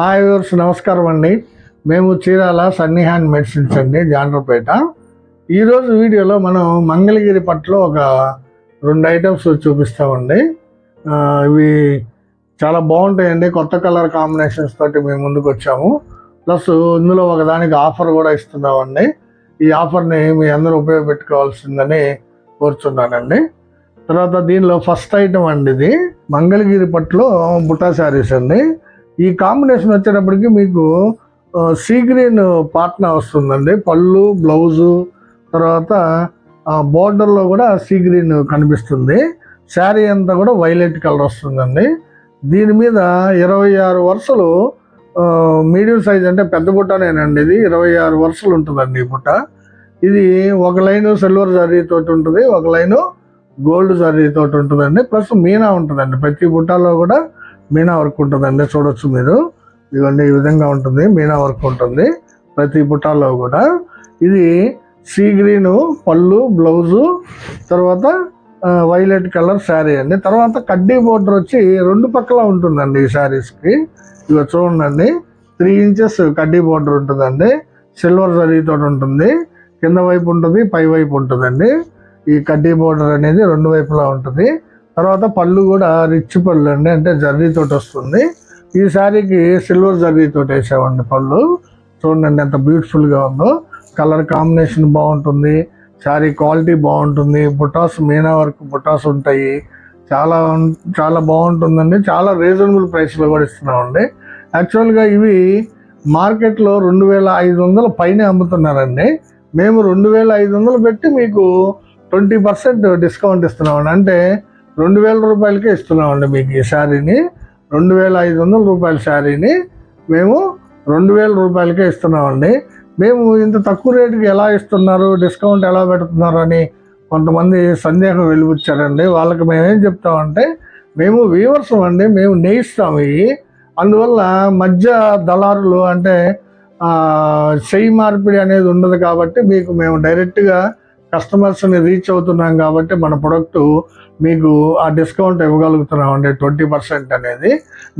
Hi viewers నమస్కారం అండి. మేము చీరాల సన్నీ హ్యాండ్ మెడిసిన్స్ అండి జాండ్రపేట. ఈరోజు వీడియోలో మనం మంగళగిరి పట్లో ఒక రెండు ఐటమ్స్ చూపిస్తామండి. ఇవి చాలా బాగుంటాయండి. కొత్త కలర్ కాంబినేషన్స్ తోటి మేము ముందుకు వచ్చాము. ప్లస్ ఇందులో ఒకదానికి ఆఫర్ కూడా ఇస్తున్నామండి. ఈ ఆఫర్ని మీ అందరూ ఉపయోగపెట్టుకోవాల్సిందని కోరుచున్నానండి. తర్వాత దీనిలో ఫస్ట్ ఐటమ్ అండి ఇది. మంగళగిరి పట్టులో బుట్టా శారీస్ అండి. ఈ కాంబినేషన్ వచ్చేటప్పటికి మీకు సీగ్రీన్ సీ గ్రీన్ పాట్నా వస్తుందండి. పళ్ళు బ్లౌజు తర్వాత ఆ, కూడా సీ గ్రీన్ కనిపిస్తుంది. శారీ అంతా కూడా వైలెట్ కలర్ వస్తుందండి. దీని మీద ఇరవై ఆరు వరుసలు మీడియం సైజ్ అంటే పెద్ద బుట్టనేనండి ఇది. ఇరవై ఆరు వరుసలు ఉంటుందండి ఈ బుట్ట. ఇది ఒక లైను సిల్వర్ జరీ తోటి ఉంటుంది ఒక లైను గోల్డ్ జరీ తోటి ఉంటుందండి. ప్లస్ మీనా ఉంటుందండి. ప్రతి బుట్టలో కూడా మీనా వర్క్ ఉంటుందండి చూడొచ్చు మీరు. ఇవన్నీ ఈ విధంగా ఉంటుంది మీనా వర్క్ ఉంటుంది ప్రతి బుట్టాలో కూడా. ఇది సీ గ్రీను పళ్ళు బ్లౌజు తర్వాత వైలెట్ కలర్ శారీ అండి. తర్వాత కడ్డీ బోర్డర్ వచ్చి రెండు పక్కల ఉంటుందండి ఈ శారీస్కి. ఇవి చూడండి త్రీ ఇంచెస్ కడ్డీ బోర్డర్ ఉంటుందండి. సిల్వర్ జరీతో ఉంటుంది కింద వైపు ఉంటుంది పై వైపు ఉంటుందండి. ఈ కడ్డీ బోర్డర్ అనేది రెండు వైపులా ఉంటుంది. తర్వాత పళ్ళు కూడా రిచ్ పళ్ళు అండి అంటే జర్రీతోటి వస్తుంది. ఈ శారీకి సిల్వర్ జర్రీతోటి వేసామండి పళ్ళు. చూడండి ఎంత బ్యూటిఫుల్గా ఉందో. కలర్ కాంబినేషన్ బాగుంటుంది. శారీ క్వాలిటీ బాగుంటుంది. బుటాస్ మీనా వర్క్ బుటాస్ ఉంటాయి. చాలా చాలా బాగుంటుందండి. చాలా రీజనబుల్ ప్రైస్లో కూడా ఇస్తున్నామండి. యాక్చువల్గా ఇవి మార్కెట్లో రెండు వేల ఐదు వందల పైన అమ్ముతున్నారండి. మేము రెండు వేల ఐదు వందలు పెట్టి మీకు ట్వంటీ పర్సెంట్ డిస్కౌంట్ ఇస్తున్నామండి. అంటే రెండు వేల రూపాయలకే ఇస్తున్నామండి మీకు ఈ శారీని. రెండు వేల ఐదు వందల రూపాయల శారీని మేము రెండు వేల రూపాయలకే ఇస్తున్నామండి. మేము ఇంత తక్కువ రేటుకి ఎలా ఇస్తున్నారు డిస్కౌంట్ ఎలా పెడుతున్నారు అని కొంతమంది సందేహం వెలిపించారండి వాళ్ళకి మేమేం చెప్తామంటే మేము వీవర్స్ అండి మేము నేయిస్తాము ఇవి. అందువల్ల మధ్య దళారులు అంటే చెయ్యి మార్పిడి అనేది ఉండదు కాబట్టి మీకు మేము డైరెక్ట్గా కస్టమర్స్ని రీచ్ అవుతున్నాం కాబట్టి మన ప్రొడక్ట్ మీకు ఆ డిస్కౌంట్ ఇవ్వగలుగుతున్నాం అండి ట్వంటీ పర్సెంట్ అనేది.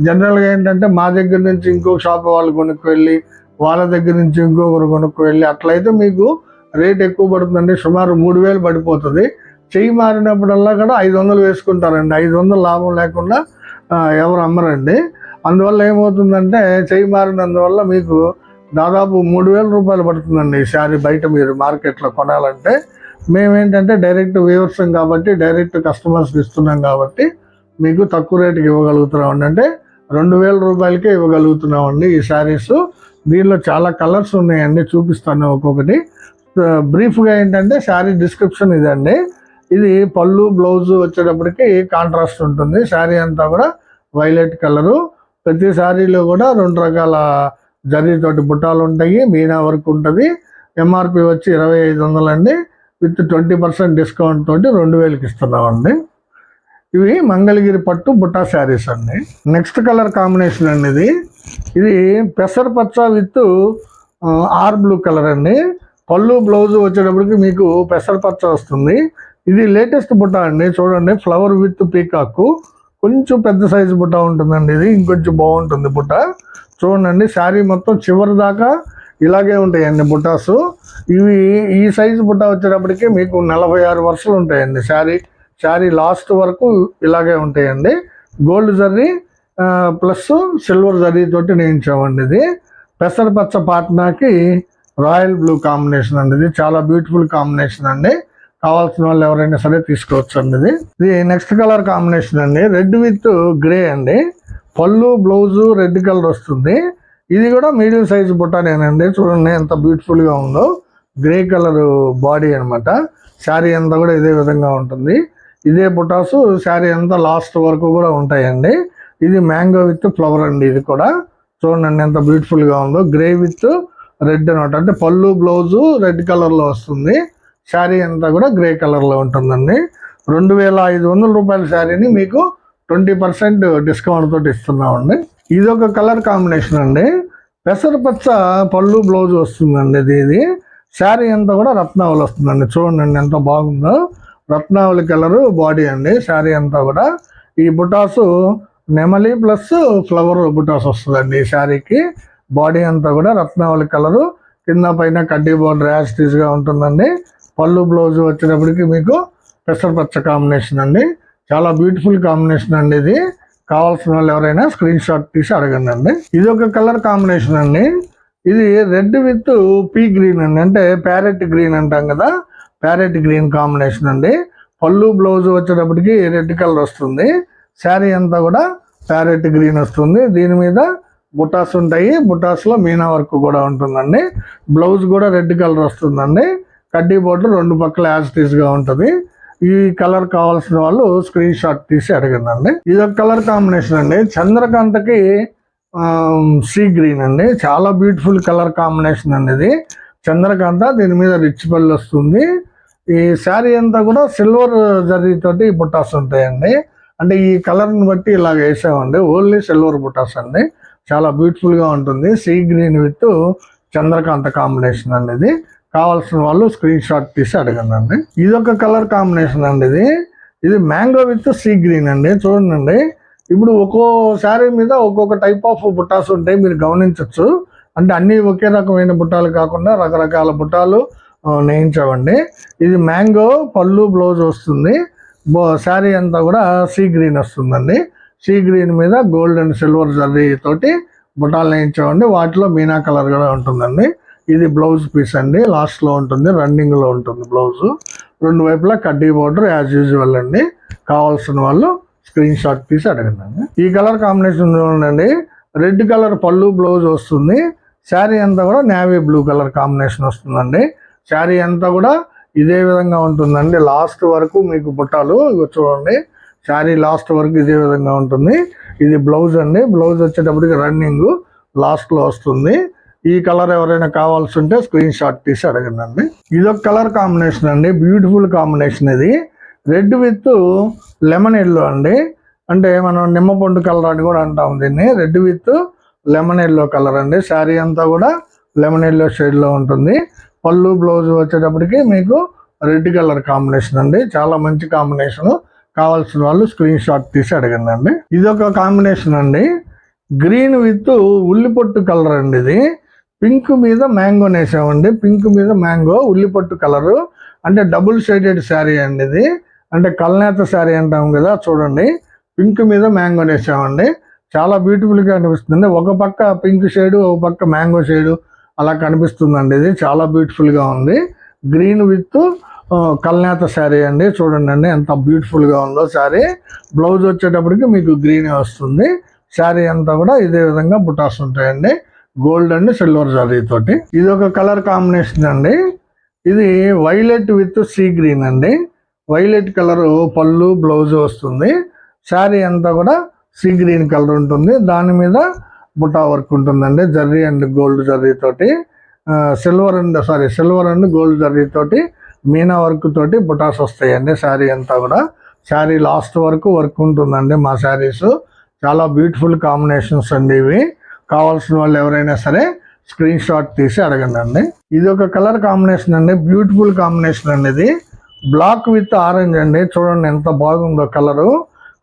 జనరల్గా ఏంటంటే మా దగ్గర నుంచి ఇంకో షాప్ వాళ్ళు కొనుక్కు వెళ్ళి వాళ్ళ దగ్గర నుంచి ఇంకొకరు కొనుక్కు వెళ్ళి అట్లయితే మీకు రేట్ ఎక్కువ పడుతుందండి. సుమారు మూడు వేలు పడిపోతుంది. చెయ్యి మారినప్పుడల్లా కూడా ఐదు వందలు వేసుకుంటారండి. ఐదు వందలు లాభం లేకుండా ఎవరు అమ్మరండి. అందువల్ల ఏమవుతుందంటే చెయ్యి మారినందువల్ల మీకు దాదాపు మూడు వేల రూపాయలు పడుతుందండి ఈ శారీ బయట మీరు మార్కెట్లో కొనాలంటే. మేమేంటంటే డైరెక్ట్ వ్యూవర్సం కాబట్టి డైరెక్ట్ కస్టమర్స్కి ఇస్తున్నాం కాబట్టి మీకు తక్కువ రేటుకి ఇవ్వగలుగుతున్నాం అంటే రెండు వేల రూపాయలకే ఇవ్వగలుగుతున్నామండి ఈ శారీస్ దీనిలో చాలా కలర్స్ ఉన్నాయండి చూపిస్తాను ఒక్కొక్కటి. బ్రీఫ్గా ఏంటంటే శారీ డిస్క్రిప్షన్ ఇదండి. ఇది పళ్ళు బ్లౌజ్ వచ్చేటప్పటికి కాంట్రాస్ట్ ఉంటుంది. శారీ అంతా కూడా వైలెట్ కలరు ప్రతి శారీలో కూడా రెండు రకాల జరీతోటి బుట్టాలు ఉంటాయి మీనా వర్క్ ఉంటుంది. ఎంఆర్పి వచ్చి ఇరవై ఐదు వందలండి విత్ ట్వంటీ పర్సెంట్ డిస్కౌంట్ తోటి రెండు వేలకి ఇస్తున్నామండి. ఇవి మంగళగిరి పట్టు బుట్టా శారీస్ అండి. నెక్స్ట్ కలర్ కాంబినేషన్ అండి ఇది. ఇది పెసరపచ్చ విత్ ఆర్ బ్లూ కలర్ అండి. పళ్ళు బ్లౌజ్ వచ్చేటప్పటికి మీకు పెసరపచ్చ వస్తుంది. ఇది లేటెస్ట్ బుట్ట అండి. చూడండి ఫ్లవర్ విత్ పీకాక్. కొంచెం పెద్ద సైజు బుట్ట ఉంటుందండి ఇది. ఇంకొంచెం బాగుంటుంది బుట్ట చూడండి శారీ మొత్తం చివరి దాకా ఇలాగే ఉంటాయండి బుట్టాసు ఇవి ఈ సైజు బుట్ట వచ్చేటప్పటికి మీకు నలభై ఆరు వరుసలు ఉంటాయండి. శారీ శారీ లాస్ట్ వరకు ఇలాగే ఉంటాయండి. Gold zari plus silver zari తోటి నేయించామండి ఇది. పెసరపచ్చ పాట్నాకి రాయల్ బ్లూ కాంబినేషన్ అండి ఇది. చాలా బ్యూటిఫుల్ కాంబినేషన్ అండి. కావాల్సిన వాళ్ళు ఎవరైనా సరే తీసుకోవచ్చు అండి ఇది. ఇది నెక్స్ట్ కలర్ కాంబినేషన్ అండి. రెడ్ విత్ గ్రే అండి. పళ్ళు బ్లౌజు రెడ్ కలర్ వస్తుంది. ఇది కూడా మీడియం సైజ్ బుట్టానేనండి చూడండి ఎంత బ్యూటిఫుల్గా గా ఉందో. గ్రే కలర్ బాడీ అన్నమాట. శారీ అంతా కూడా ఇదే విధంగా ఉంటుంది. ఇదే బుటాసు శారీ అంతా లాస్ట్ వరకు కూడా ఉంటాయండి. ఇది మ్యాంగో విత్ ఫ్లవర్ అండి ఇది కూడా. చూడండి ఎంత బ్యూటిఫుల్గా ఉందో. గ్రే విత్ రెడ్ అనమాట అంటే పళ్ళు బ్లౌజు రెడ్ కలర్లో వస్తుంది. శారీ అంతా కూడా గ్రే కలర్లో ఉంటుందండి. రెండు వేల ఐదు వందల రూపాయల శారీని మీకు ట్వంటీ పర్సెంట్ డిస్కౌంట్ తోటి ఇస్తున్నామండి. ఇది ఒక కలర్ కాంబినేషన్ అండి. పెసరపచ్చ పళ్ళు బ్లౌజ్ వస్తుందండి ఇది ఇది శారీ అంతా కూడా రత్నావళి వస్తుందండి. చూడండి ఎంత బాగుందో. రత్నావళి కలర్ బాడీ అండి శారీ అంతా కూడా. ఈ బుటాసు నెమలి ప్లస్ ఫ్లవర్ బుటాస్ వస్తుందండి ఈ శారీకి. బాడీ అంతా కూడా రత్నావళి కలరు. కింద పైన కడ్డీ బోర్డర్ యాజ్గా ఉంటుందండి. పళ్ళు బ్లౌజ్ వచ్చేటప్పటికి మీకు పెసరపచ్చ కాంబినేషన్ అండి. చాలా బ్యూటిఫుల్ కాంబినేషన్ అండి ఇది. కావాల్సిన వాళ్ళు ఎవరైనా స్క్రీన్ షాట్ తీసి అడగండి అండి ఇది ఒక కలర్ కాంబినేషన్ అండి. ఇది రెడ్ విత్ పీ గ్రీన్ అండి. అంటే ప్యారెట్ గ్రీన్ అంటాం కదా. ప్యారెట్ గ్రీన్ కాంబినేషన్ అండి. పళ్ళు బ్లౌజ్ వచ్చేటప్పటికి రెడ్ కలర్ వస్తుంది. శారీ అంతా కూడా ప్యారెట్ గ్రీన్ వస్తుంది. దీని మీద బుటాస్ ఉంటాయి. బుటాస్లో మీనా వర్క్ కూడా ఉంటుందండి. బ్లౌజ్ కూడా రెడ్ కలర్ వస్తుందండి. కడ్డీ బోర్డర్ రెండు పక్కల యాజ్గా ఉంటుంది. ఈ కలర్ కావాల్సిన వాళ్ళు స్క్రీన్ షాట్ తీసి అడిగిందండి ఇది ఒక కలర్ కాంబినేషన్ అండి. చంద్రకాంతకి సీ గ్రీన్ అండి. చాలా బ్యూటిఫుల్ కలర్ కాంబినేషన్ అండి ఇది. చంద్రకాంత దీని మీద రిచ్ పళ్ళు వస్తుంది. ఈ శారీ అంతా కూడా సిల్వర్ తోటి బుట్టాస్ ఉంటాయండి. అంటే ఈ కలర్ని బట్టి ఇలాగ వేసామండి. ఓన్లీ సిల్వర్ బుట్టాస్ అండి. చాలా బ్యూటిఫుల్గా ఉంటుంది. Sea green with Chandrakanta combination అండి ఇది. కావాల్సిన వాళ్ళు స్క్రీన్ షాట్ తీసి అడగండి ఇది ఒక కలర్ కాంబినేషన్ అండి ఇది. ఇది మ్యాంగో విత్ సీ గ్రీన్ అండి. చూడండి ఇప్పుడు ఒక్కో శారీ మీద ఒక్కొక్క టైప్ ఆఫ్ బుట్టాస్ ఉంటాయి మీరు గమనించవచ్చు అంటే అన్ని ఒకే రకమైన బుట్టాలు కాకుండా రకరకాల బుట్టాలు నేయించవండి. నేయించామండి ఇది మ్యాంగో పళ్ళు బ్లౌజ్ వస్తుంది. శారీ అంతా కూడా సీ గ్రీన్ వస్తుందండి. సీ గ్రీన్ మీద గోల్డ్ అండ్ సిల్వర్ జరీ తోటి బుట్టాలు నేయించామండి వాటిలో మీనా కలర్ కూడా ఉంటుందండి. ఇది బ్లౌజ్ పీస్ అండి. లాస్ట్లో ఉంటుంది రన్నింగ్లో ఉంటుంది బ్లౌజ్. రెండు వైపులా కడ్డీ బోర్డర్ యాజ్ యూజువల్ అండి. కావాల్సిన వాళ్ళు స్క్రీన్ షాట్ తీసి అడగండి. ఈ కలర్ కాంబినేషన్ చూడండి రెడ్ కలర్ పళ్ళు బ్లౌజ్ వస్తుంది. శారీ అంతా కూడా నేవీ బ్లూ కలర్ కాంబినేషన్ వస్తుందండి. శారీ అంతా కూడా ఇదే విధంగా ఉంటుందండి. లాస్ట్ వరకు మీకు బుట్టాలు చూడండి. శారీ లాస్ట్ వరకు ఇదే విధంగా ఉంటుంది. ఇది బ్లౌజ్ అండి. బ్లౌజ్ వచ్చేటప్పటికి రన్నింగ్ లాస్ట్లో వస్తుంది. ఈ కలర్ ఎవరైనా కావాల్సి ఉంటే స్క్రీన్ షాట్ తీసి అడగండి అండి ఇది ఒక కలర్ కాంబినేషన్ అండి బ్యూటిఫుల్ కాంబినేషన్ ఇది. రెడ్ విత్ లెమన్ ఎల్లో అండి. అంటే మనం నిమ్మపండు కలర్ అని కూడా అంటాం దీన్ని. Red with lemon yellow colour అండి. శారీ అంతా కూడా లెమన్ ఎల్లో షేడ్లో ఉంటుంది. పళ్ళు బ్లౌజ్ వచ్చేటప్పటికి మీకు రెడ్ కలర్ కాంబినేషన్ అండి. చాలా మంచి కాంబినేషన్ కావాల్సిన వాళ్ళు స్క్రీన్ షాట్ తీసి అడగండి అండి ఇది ఒక కాంబినేషన్ అండి. గ్రీన్ విత్ ఉల్లిపొట్టు కలర్ అండి ఇది. పింక్ మీద మ్యాంగో వేసామండి పింక్ మీద మ్యాంగో ఉల్లిపట్టు కలరు. అంటే డబుల్ షేడెడ్ శారీ అండి ఇది. అంటే కల్నేత శారీ అంటాం కదా చూడండి. పింక్ మీద మ్యాంగో వేసామండి చాలా బ్యూటిఫుల్గా గా అనిపిస్తుంది. ఒక పక్క పింక్ షేడు ఒక పక్క మ్యాంగో షేడు అలా కనిపిస్తుందండి ఇది. చాలా బ్యూటిఫుల్గా గా ఉంది. గ్రీన్ విత్ కల్నేత శారీ అండి. చూడండి అండి ఎంత బ్యూటిఫుల్గా గా ఉందో శారీ. బ్లౌజ్ వచ్చేటప్పటికి మీకు గ్రీన్ వస్తుంది. శారీ అంతా కూడా ఇదే విధంగా బుటాస్ ఉంటాయండి. గోల్డ్ అండ్ సిల్వర్ జరీ తోటి ఇది ఒక కలర్ కాంబినేషన్ అండి. ఇది వైలెట్ విత్ సీ గ్రీన్ అండి. వైలెట్ కలర్ పళ్ళు బ్లౌజ్ వస్తుంది. శారీ అంతా కూడా సీ గ్రీన్ కలర్ ఉంటుంది. దాని మీద బుటా వర్క్ ఉంటుందండి. జర్రీ అండ్ గోల్డ్ జర్రీ తోటి silver and saree silver and gold zari తోటి మీనా వర్క్ తోటి బుటాస్ వస్తాయండి శారీ అంతా కూడా. శారీ లాస్ట్ వరకు వర్క్ ఉంటుందండి మా శారీస్. చాలా బ్యూటిఫుల్ కాంబినేషన్స్ అండి ఇవి. కావాల్సిన వాళ్ళు ఎవరైనా సరే స్క్రీన్ షాట్ తీసి అడగండి అండి ఇది ఒక కలర్ కాంబినేషన్ అండి. బ్యూటిఫుల్ కాంబినేషన్ అండి ఇది. బ్లాక్ విత్ ఆరెంజ్ అండి. చూడండి ఎంత బాగుందో కలరు.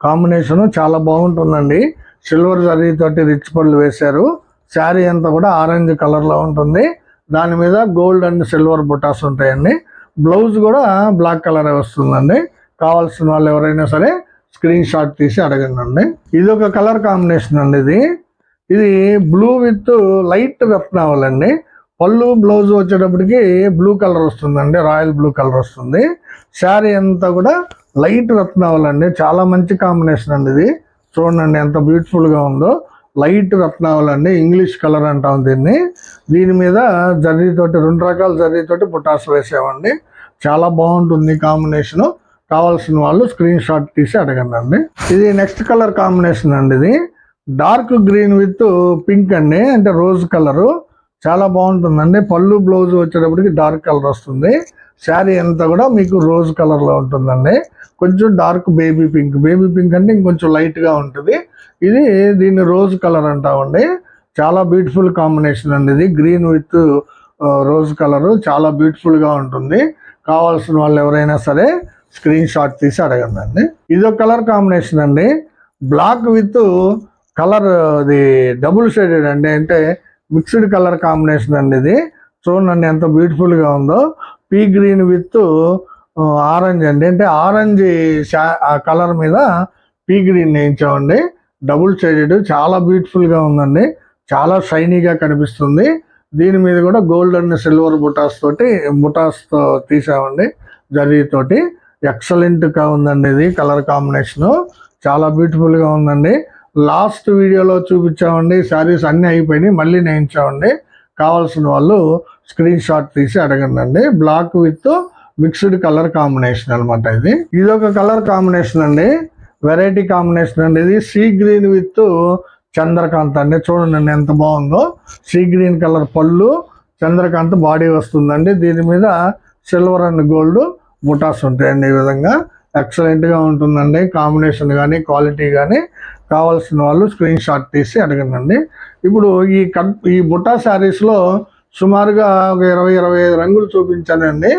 కాంబినేషన్ చాలా బాగుంటుందండి. సిల్వర్ జరీ తోటి రిచ్ పళ్ళు వేశారు. శారీ అంతా కూడా ఆరెంజ్ కలర్లో ఉంటుంది. దాని మీద గోల్డ్ అండ్ సిల్వర్ బుటాస్ ఉంటాయండి. బ్లౌజ్ కూడా బ్లాక్ కలర్ వస్తుందండి. కావాల్సిన వాళ్ళు ఎవరైనా సరే స్క్రీన్ షాట్ తీసి అడగండి ఇది ఒక కలర్ కాంబినేషన్ అండి ఇది. ఇది బ్లూ విత్ లైట్ రత్నావల్ అండి పళ్ళు బ్లౌజ్ వచ్చేటప్పటికి బ్లూ కలర్ వస్తుందండి. రాయల్ బ్లూ కలర్ వస్తుంది. శారీ అంతా కూడా లైట్ రత్నావల్ అండి చాలా మంచి కాంబినేషన్ అండి ఇది. చూడండి ఎంత బ్యూటిఫుల్గా ఉందో. లైట్ రత్నావల్ అండి ఇంగ్లీష్ కలర్ అంటాం దీన్ని. దీని మీద జర్రీ తోటి రెండు రకాల జర్రీ తోటి వేసామండి. చాలా బాగుంటుంది కాంబినేషన్ కావాల్సిన వాళ్ళు స్క్రీన్ షాట్ తీసి అడగండి ఇది నెక్స్ట్ కలర్ కాంబినేషన్ అండి ఇది. డార్క్ గ్రీన్ విత్ పింక్ అండి అంటే రోజ్ కలరు. చాలా బాగుంటుందండి. పళ్ళు బ్లౌజ్ వచ్చేటప్పటికి డార్క్ కలర్ వస్తుంది. శారీ అంతా కూడా మీకు రోజ్ కలర్లో ఉంటుందండి. కొంచెం dark baby pink. Baby pink అంటే ఇంకొంచెం లైట్గా ఉంటుంది. ఇది దీన్ని రోజ్ కలర్ అంటామండి. చాలా బ్యూటిఫుల్ కాంబినేషన్ అండి ఇది. Green with rose colour. చాలా బ్యూటిఫుల్గా ఉంటుంది. కావాల్సిన వాళ్ళు ఎవరైనా సరే స్క్రీన్ షాట్ తీసి అడగండి అండి. ఇది ఒక కలర్ కాంబినేషన్ అండి. బ్లాక్ విత్ కలర్ అది డబుల్ షేడెడ్ అండి. అంటే మిక్స్డ్ కలర్ కాంబినేషన్ అండి ఇది. చూడండి ఎంత బ్యూటిఫుల్గా ఉందో. పీ గ్రీన్ విత్ ఆరెంజ్ అండి. అంటే ఆరెంజ్ కలర్ మీద పీ గ్రీన్ వేయించామండి. డబుల్ షేడెడ్ చాలా బ్యూటిఫుల్గా ఉందండి. చాలా షైనీగా కనిపిస్తుంది. దీని మీద కూడా గోల్డ్ అండ్ సిల్వర్ బుటాస్ తోటి బుటాస్తో తీసామండి జరీతోటి. ఎక్సలెంట్గా ఉందండి ఇది కలర్ కాంబినేషన్. చాలా బ్యూటిఫుల్గా ఉందండి. లాస్ట్ వీడియోలో చూపించామండి శారీస్ అన్ని అయిపోయినాయి మళ్ళీ నేయించామండి. కావాల్సిన వాళ్ళు స్క్రీన్ షాట్ తీసి అడగండి black with mixed colour combination అన్నమాట ఇది. ఇది ఒక కలర్ కాంబినేషన్ అండి. వెరైటీ కాంబినేషన్ అండి ఇది. సీ గ్రీన్ విత్ చంద్రకాంత్ అండి. చూడండి ఎంత బాగుందో. సీ గ్రీన్ కలర్ పళ్ళు చంద్రకాంత్ బాడీ వస్తుందండి. దీని మీద సిల్వర్ అండ్ గోల్డ్ బుటాస్ ఉంటాయండి ఈ విధంగా. ఎక్సలెంట్గా ఉంటుందండి. కాంబినేషన్ కానీ క్వాలిటీ కానీ కావాల్సిన వాళ్ళు స్క్రీన్ షాట్ తీసి అడగండి ఇప్పుడు ఈ కట్ ఈ బుట్టా శారీస్లో సుమారుగా ఒక ఇరవై ఇరవై ఐదు రంగులు చూపించానండి.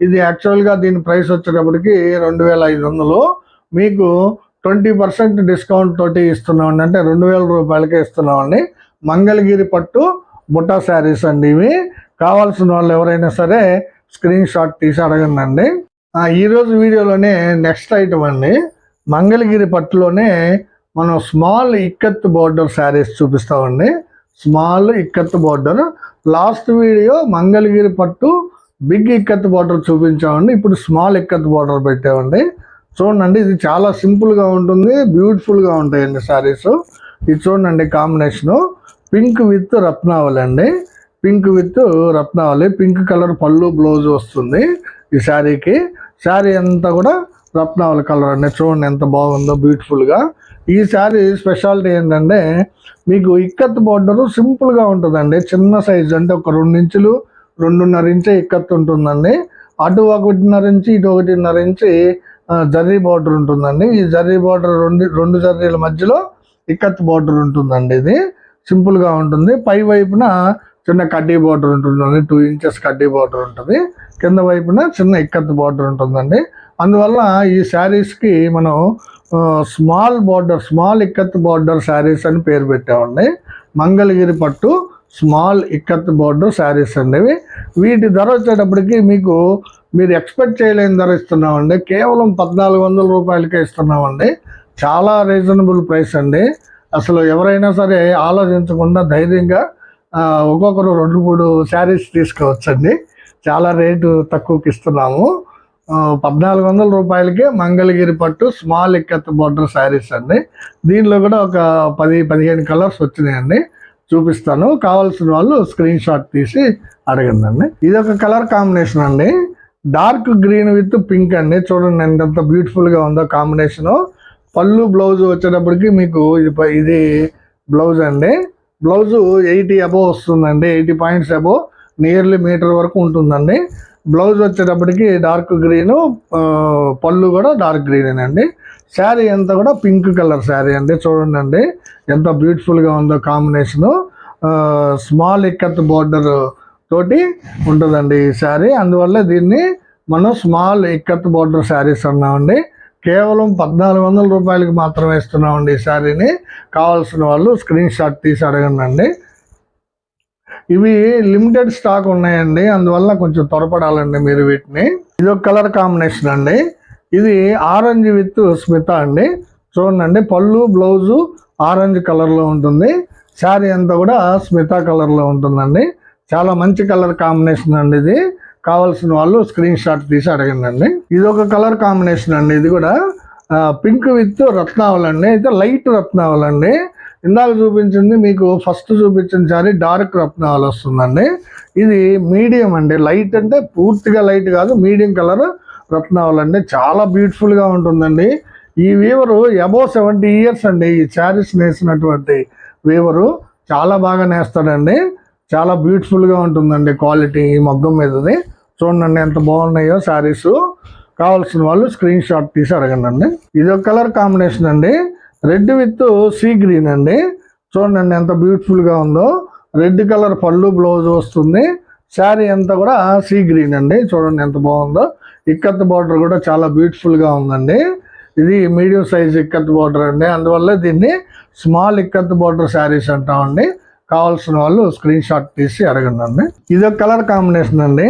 ఇది యాక్చువల్గా దీని ప్రైస్ వచ్చేటప్పటికి రెండు వేల ఐదు వందలు. మీకు ట్వంటీ పర్సెంట్ డిస్కౌంట్ తోటి ఇస్తున్నామండి. అంటే రెండు వేల రూపాయలకే ఇస్తున్నామండి. మంగళగిరి పట్టు బుట్టా శారీస్ అండి ఇవి. కావాల్సిన వాళ్ళు ఎవరైనా సరే స్క్రీన్ షాట్ తీసి అడగండి ఈరోజు వీడియోలోనే నెక్స్ట్ ఐటమ్ అండి. మంగళగిరి పట్టులోనే మనం small ikat border saris చూపిస్తామండి. Small ikat border last video Mangalagiri పట్టు బిగ్ ఇక్కత్ బోర్డర్ చూపించామండి. ఇప్పుడు స్మాల్ ఇక్కత్ బోర్డర్ పెట్టామండి. చూడండి ఇది చాలా సింపుల్గా ఉంటుంది బ్యూటిఫుల్గా ఉంటాయండి శారీస్ ఇది చూడండి కాంబినేషను పింక్ విత్ రత్నావళి అండి. Pink with Ratnavali. Pink colour పళ్ళు బ్లౌజ్ వస్తుంది ఈ శారీకి శారీ అంతా కూడా రత్నావళి కలర్ అండి. చూడండి ఎంత బాగుందో బ్యూటిఫుల్గా ఈసారి ఈ స్పెషాలిటీ ఏంటంటే మీకు ఇక్కత్ బోర్డరు సింపుల్గా ఉంటుందండి. చిన్న సైజు అంటే ఒక రెండు ఇంచులు రెండున్నర ఇంచే ఇక్కత్ ఉంటుందండి. అటు ఒకటిన్నర ఇంచి ఇటు ఒకటిన్నర ఇంచి జర్రీ బార్డర్ ఉంటుందండి. ఈ జర్రీ బార్డర్ రెండు రెండు జర్రీల మధ్యలో ఇక్కత్ బార్డర్ ఉంటుందండి ఇది. సింపుల్గా ఉంటుంది. పై వైపున చిన్న కడ్డీ బార్డర్ ఉంటుందండి. టూ ఇంచెస్ కడ్డీ బార్డర్ ఉంటుంది. కింద వైపున చిన్న ఇక్కత్ బార్డర్ ఉంటుందండి. అందువల్ల ఈ శారీస్కి మనం small border small ikat border sarees అని పేరు పెట్టామండి మంగళగిరి పట్టు స్మాల్ ఇక్కత్ బార్డర్ శారీస్ అనేవి వీటి ధర వచ్చేటప్పటికి మీకు మీరు ఎక్స్పెక్ట్ చేయలేని ధర ఇస్తున్నామండి. కేవలం పద్నాలుగు వందల రూపాయలకే ఇస్తున్నామండి. చాలా రీజనబుల్ ప్రైస్ అండి. అసలు ఎవరైనా సరే ఆలోచించకుండా ధైర్యంగా ఒక్కొక్కరు రెండు మూడు శారీస్ తీసుకోవచ్చండి. చాలా రేటు తక్కువకి ఇస్తున్నాము. పద్నాలుగు వందల రూపాయలకే మంగళగిరి పట్టు స్మాల్ ఇక్కత్ బార్డర్ శారీస్ అండి. దీనిలో కూడా ఒక పది పదిహేను కలర్స్ వచ్చినాయండి. చూపిస్తాను. కావాల్సిన వాళ్ళు స్క్రీన్ షాట్ తీసి అడగండి ఇది ఒక కలర్ కాంబినేషన్ అండి. డార్క్ గ్రీన్ విత్ పింక్ అండి. చూడండి ఎంత అంత బ్యూటిఫుల్గా ఉందో కాంబినేషన్. పళ్ళు బ్లౌజ్ వచ్చేటప్పటికి మీకు ఇది ప- ఇది బ్లౌజ్ అండి. బ్లౌజు ఎయిటీ అబోవ్ వస్తుందండి. Eighty points above. Nearly metre వరకు ఉంటుందండి. బ్లౌజ్ వచ్చేటప్పటికి డార్క్ గ్రీను పళ్ళు కూడా డార్క్ గ్రీన్ అండి శారీ అంతా కూడా పింక్ కలర్ శారీ అండి చూడండి అండి ఎంత బ్యూటిఫుల్గా ఉందో కాంబినేషన్. స్మాల్ ఇక్కత్ బోర్డర్ తోటి ఉంటుందండి ఈ శారీ. అందువల్ల దీన్ని మనం స్మాల్ ఇక్కత్ బోర్డర్ శారీస్ అన్నామండి. కేవలం పద్నాలుగు వందల రూపాయలకి మాత్రమే ఇస్తున్నామండి ఈ శారీని. కావాల్సిన వాళ్ళు స్క్రీన్ షాట్ తీసి అడగండి ఇవి లిమిటెడ్ స్టాక్ ఉన్నాయండి. అందువల్ల కొంచెం త్వరపడాలండి మీరు వీటిని. ఇది ఒక కలర్ కాంబినేషన్ అండి. ఇది ఆరెంజ్ విత్ స్మిత అండి. చూడండి పళ్ళు బ్లౌజు ఆరెంజ్ కలర్లో ఉంటుంది. శారీ అంతా కూడా స్మిత కలర్లో ఉంటుందండి. చాలా మంచి కలర్ కాంబినేషన్ అండి ఇది. కావాల్సిన వాళ్ళు స్క్రీన్ షాట్ తీసి అడగండి ఇది ఒక కలర్ కాంబినేషన్ అండి. ఇది కూడా పింక్ విత్ రత్నావళి అండి. అయితే లైట్ రత్నావళి అండి. ఇందాక చూపించింది మీకు ఫస్ట్ చూపించిన సారీ డార్క్ రత్నాలు వస్తుందండి. ఇది మీడియం అండి. లైట్ అంటే పూర్తిగా లైట్ కాదు మీడియం కలర్ రత్నాలు అండి చాలా బ్యూటిఫుల్గా ఉంటుందండి. ఈ వీవరు అబౌవ్ సెవెంటీ ఇయర్స్ అండి. ఈ శారీస్ నేసినటువంటి వీవరు చాలా బాగా నేస్తాడండి. చాలా బ్యూటిఫుల్గా ఉంటుందండి క్వాలిటీ ఈ మగ్గం మీదది. చూడండి ఎంత బాగున్నాయో శారీస్. కావాల్సిన వాళ్ళు స్క్రీన్ షాట్ తీసి అడగండి అండి ఇది ఒక కలర్ కాంబినేషన్ అండి. రెడ్ విత్ సీ గ్రీన్ అండి. చూడండి ఎంత బ్యూటిఫుల్గా ఉందో. రెడ్ కలర్ పళ్ళు బ్లౌజ్ వస్తుంది. శారీ అంతా కూడా సీ గ్రీన్ అండి. చూడండి ఎంత బాగుందో. ఇక్కత్ బార్డర్ కూడా చాలా బ్యూటిఫుల్గా ఉందండి. ఇది మీడియం సైజ్ ఇక్కత్ బార్డర్ అండి. అందువల్ల దీన్ని స్మాల్ ఇక్కత్ బార్డర్ శారీస్ అంటామండి. కావాల్సిన వాళ్ళు స్క్రీన్ షాట్ తీసి అడగండి ఇది ఒక కలర్ కాంబినేషన్ అండి.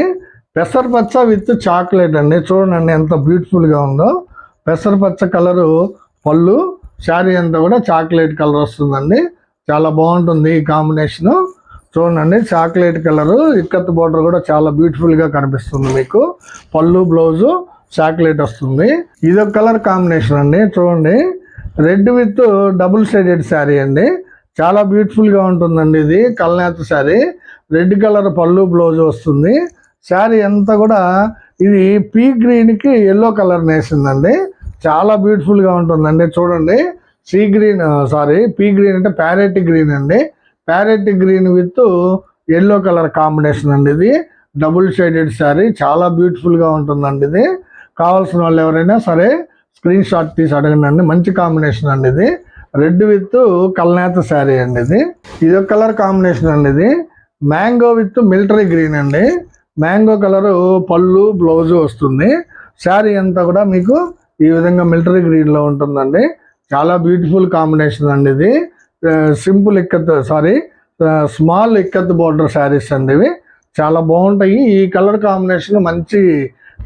పెసరపచ్చ విత్ చాక్లెట్ అండి. చూడండి ఎంత బ్యూటిఫుల్గా ఉందో. పెసరపచ్చ కలరు పళ్ళు శారీ అంతా కూడా చాక్లెట్ కలర్ వస్తుందండి. చాలా బాగుంటుంది ఈ కాంబినేషను. చూడండి చాక్లెట్ కలరు ఇక్కత్ బోర్డర్ కూడా చాలా బ్యూటిఫుల్గా కనిపిస్తుంది మీకు. పళ్ళు బ్లౌజు చాక్లెట్ వస్తుంది. ఇది ఒక కలర్ కాంబినేషన్ అండి. చూడండి red with double shaded sari అండి. చాలా బ్యూటిఫుల్గా ఉంటుందండి ఇది కల్నేత శారీ. రెడ్ కలర్ పళ్ళు బ్లౌజ్ వస్తుంది. శారీ అంతా కూడా ఇది పీ గ్రీన్కి ఎల్లో కలర్ నేసిందండి. చాలా బ్యూటిఫుల్గా ఉంటుందండి. చూడండి sea green sari pea green అంటే ప్యారెట్ గ్రీన్ అండి. Parrot green with yellow colour combination అండి ఇది. డబుల్ షేడెడ్ శారీ చాలా బ్యూటిఫుల్గా ఉంటుందండి ఇది. కావాల్సిన వాళ్ళు ఎవరైనా సరే స్క్రీన్ షాట్ తీసి అడగండి మంచి కాంబినేషన్ అండి ఇది. రెడ్ విత్ కల్నేత శారీ అండి ఇది. ఇది ఒక కలర్ కాంబినేషన్ అండి ఇది. మ్యాంగో విత్ మిలిటరీ గ్రీన్ అండి. మ్యాంగో కలరు పళ్ళు బ్లౌజు వస్తుంది. శారీ అంతా కూడా మీకు ఈ విధంగా మిలిటరీ గ్రీన్లో ఉంటుందండి. చాలా బ్యూటిఫుల్ కాంబినేషన్ అండి ఇది. Simple ikat sari small ikat border saris అండి ఇవి. చాలా బాగుంటాయి. ఈ కలర్ కాంబినేషన్ మంచి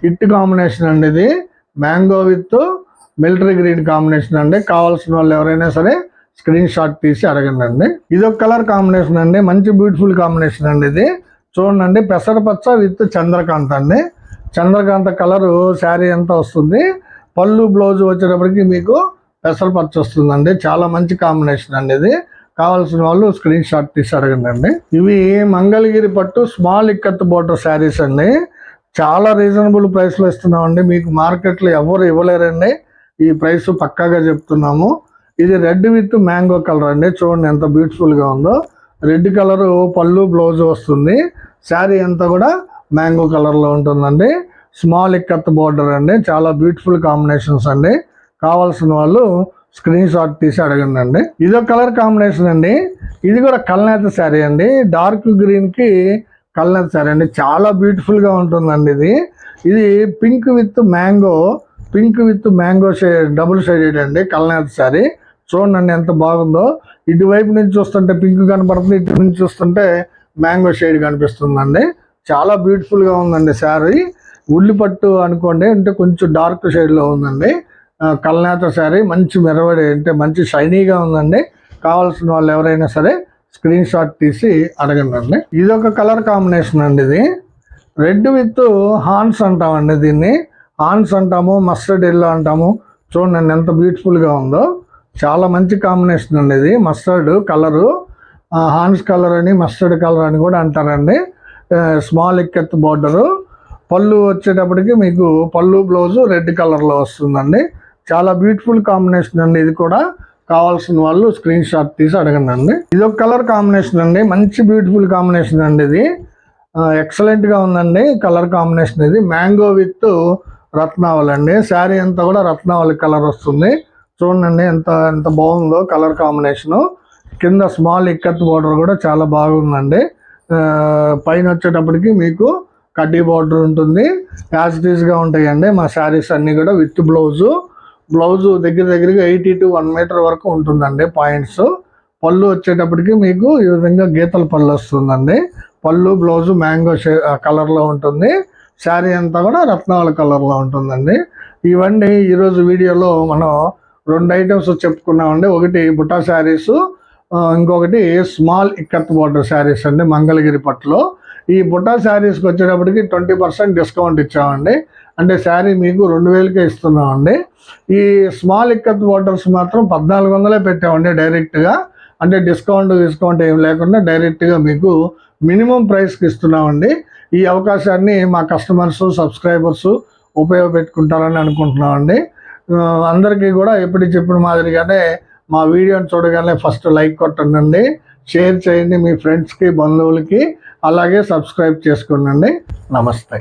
హిట్ కాంబినేషన్ అండి ఇది. Mango with military green combination అండి. కావాల్సిన వాళ్ళు ఎవరైనా సరే స్క్రీన్ షాట్ తీసి అడగండి అండి ఇది ఒక కలర్ కాంబినేషన్ అండి. మంచి బ్యూటిఫుల్ కాంబినేషన్ అండి ఇది. చూడండి పెసరపచ్చ విత్ చంద్రకాంత్ అండి. చంద్రకాంత కలరు శారీ అంతా వస్తుంది. పళ్ళు బ్లౌజ్ వచ్చేటప్పటికి మీకు పెసరపచ్చ వస్తుందండి. చాలా మంచి కాంబినేషన్ అండి ఇది. కావాల్సిన వాళ్ళు స్క్రీన్ షాట్ తీసి అడగండి ఇవి మంగళగిరి పట్టు స్మాల్ ఇక్కత్ బోర్డర్ శారీస్ అండి. చాలా రీజనబుల్ ప్రైస్లో ఇస్తున్నామండి. మీకు మార్కెట్లో ఎవరు ఇవ్వలేరండి. ఈ ప్రైస్ పక్కాగా చెప్తున్నాము. ఇది రెడ్ విత్ మ్యాంగో కలర్ అండి. చూడండి ఎంత బ్యూటిఫుల్గా ఉందో. రెడ్ కలరు పళ్ళు బ్లౌజ్ వస్తుంది. శారీ అంతా కూడా మ్యాంగో కలర్లో ఉంటుందండి. స్మాల్ ఇక్కత్ బోర్డర్ అండి. చాలా బ్యూటిఫుల్ కాంబినేషన్స్ అండి. కావాల్సిన వాళ్ళు స్క్రీన్ షాట్ తీసి అడగండి అండి. ఇది ఒక కలర్ కాంబినేషన్ అండి. ఇది కూడా కల్నేత శారీ అండి. డార్క్ గ్రీన్కి కల్నేత శారీ అండి. చాలా బ్యూటిఫుల్గా ఉంటుందండి ఇది. ఇది pink with mango pink with mango shade double shaded అండి కల్నేత శారీ చూడండి ఎంత బాగుందో. ఇటువైపు నుంచి చూస్తుంటే పింక్ కనపడుతుంది ఇటు నుంచి చూస్తుంటే మ్యాంగో షేడ్ కనిపిస్తుందండి. చాలా బ్యూటిఫుల్గా ఉందండి శారీ ఉల్లిపట్టు అనుకోండి అంటే కొంచెం డార్క్ షేడ్లో ఉందండి. కల్నేత శారీ మంచి మెరవడి అంటే మంచి షైనీగా ఉందండి. కావాల్సిన వాళ్ళు ఎవరైనా సరే స్క్రీన్ షాట్ తీసి అడగండి అండి ఇది ఒక కలర్ కాంబినేషన్ అండి ఇది. రెడ్ విత్ హాన్స్ అంటామండి దీన్ని. హాన్స్ అంటాము మస్టర్డ్ ఎల్లో అంటాము. చూడండి ఎంత బ్యూటిఫుల్గా ఉందో. చాలా మంచి కాంబినేషన్ అండి ఇది. మస్టర్డ్ కలరు హాన్స్ కలర్ అని మస్టర్డ్ కలర్ అని కూడా అంటారండి. స్మాల్ ఎక్కెత్ బార్డరు పళ్ళు వచ్చేటప్పటికి మీకు పళ్ళు బ్లౌజు రెడ్ కలర్లో వస్తుందండి. చాలా బ్యూటిఫుల్ కాంబినేషన్ అండి ఇది కూడా. కావాల్సిన వాళ్ళు స్క్రీన్ షాట్ తీసి అడగండి అండి ఇది ఒక కలర్ కాంబినేషన్ అండి. మంచి బ్యూటిఫుల్ కాంబినేషన్ అండి ఇది. ఎక్సలెంట్గా ఉందండి కలర్ కాంబినేషన్ ఇది. మ్యాంగో విత్ రత్నావళి అండి. శారీ అంతా కూడా రత్నావళి కలర్ వస్తుంది. చూడండి ఎంత ఎంత బాగుందో కలర్ కాంబినేషను. కింద స్మాల్ ఇక్కత్ బోర్డర్ కూడా చాలా బాగుందండి. పైన వచ్చేటప్పటికి మీకు కడ్డీ బార్డర్ ఉంటుంది. యాజ్గా ఉంటాయండి. మా శారీస్ అన్నీ కూడా విత్ బ్లౌజు. బ్లౌజు దగ్గర దగ్గరగా ఎయిటీ టు వన్ మీటర్ వరకు ఉంటుందండి పాయింట్స్. పళ్ళు వచ్చేటప్పటికి మీకు ఈ విధంగా గీతల పళ్ళు వస్తుందండి. పళ్ళు బ్లౌజు మ్యాంగో షే కలర్లో ఉంటుంది. శారీ అంతా కూడా రత్నాల కలర్లో ఉంటుందండి. ఇవన్నీ ఈరోజు వీడియోలో మనం రెండు ఐటమ్స్ చెప్పుకున్నామండి. ఒకటి బుట్టా శారీసు ఇంకొకటి స్మాల్ ఇక్కత్ బార్డర్ శారీస్ అండి మంగళగిరి పట్టులో. ఈ బుట్టా శారీస్కి వచ్చేటప్పటికి ట్వంటీ పర్సెంట్ డిస్కౌంట్ ఇచ్చామండి. అంటే శారీ మీకు రెండు వేలకే ఇస్తున్నామండి. ఈ స్మాల్ ఇక్కత్ బార్డర్స్ మాత్రం పద్నాలుగు వందలే పెట్టామండి డైరెక్ట్గా. అంటే డిస్కౌంట్ డిస్కౌంట్ ఏం లేకుండా డైరెక్ట్గా మీకు మినిమం ప్రైస్కి ఇస్తున్నామండి. ఈ అవకాశాన్ని మా కస్టమర్స్ సబ్స్క్రైబర్స్ ఉపయోగపెట్టుకుంటారని అనుకుంటున్నామండి. అందరికీ కూడా ఎప్పుడు చెప్పిన మాదిరిగానే మా వీడియోని చూడగానే ఫస్ట్ లైక్ కొట్టండి షేర్ చేయండి మీ ఫ్రెండ్స్కి బంధువులకి అలాగే సబ్స్క్రైబ్ చేసుకోండి నమస్తే.